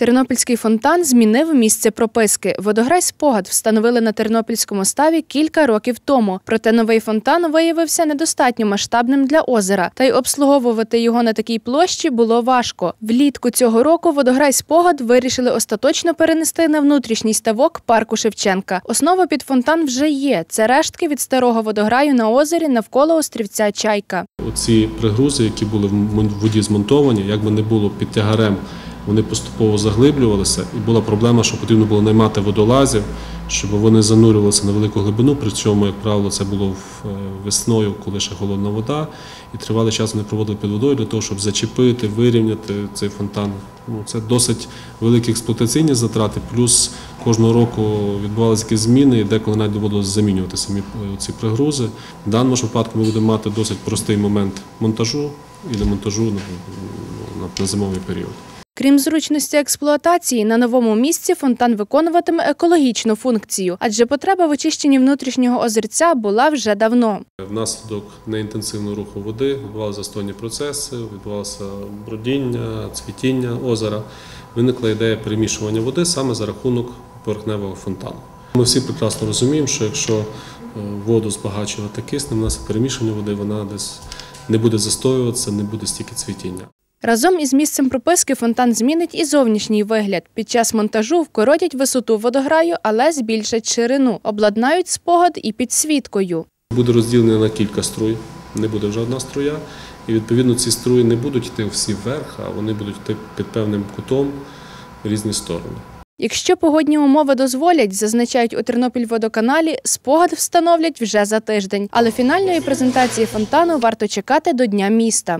Тернопільський фонтан змінив місце прописки. Водограй спогад встановили на тернопільському ставі кілька років тому. Проте новий фонтан виявився недостатньо масштабним для озера, та й обслуговувати його на такій площі було важко. Влітку цього року водограй спогад вирішили остаточно перенести на внутрішній ставок парку Шевченка. Основа під фонтан вже є. Це рештки від старого водограю на озері навколо острівця Чайка. Оці пригрузи, які були в воді змонтовані, як би не було під тягарем, вони поступово заглиблювалися, і була проблема, що потрібно було наймати водолазів, щоб вони занурювалися на велику глибину. При цьому, як правило, це було е, весною, коли ще холодна вода, і тривалий час вони проводили під водою для того, щоб зачепити, вирівняти цей фонтан. Ну, це досить великі експлуатаційні затрати, плюс кожного року відбувалися якісь зміни, і деколи навіть доводилося замінювати самі е, ці пригрузи. В даному випадку ми будемо мати досить простий момент монтажу і демонтажу на зимовий період. Крім зручності експлуатації, на новому місці фонтан виконуватиме екологічну функцію, адже потреба в очищенні внутрішнього озерця була вже давно. Внаслідок неінтенсивного руху води відбувалися застойні процеси, відбувалося бродіння, цвітіння озера. Виникла ідея перемішування води саме за рахунок поверхневого фонтану. Ми всі прекрасно розуміємо, що якщо е, воду збагачувати киснем, у нас перемішання води вона десь не буде застоюватися, не буде стільки цвітіння. Разом із місцем прописки фонтан змінить і зовнішній вигляд. Під час монтажу вкоротять висоту водограю, але збільшать ширину, обладнають спогад і підсвіткою. Буде розділений на кілька струй, не буде вже одна струя. І відповідно ці струї не будуть йти всі вверх, а вони будуть йти під певним кутом в різні сторони. Якщо погодні умови дозволять, зазначають у Тернопільводоканалі, спогад встановлять вже за тиждень. Але фінальної презентації фонтану варто чекати до Дня міста.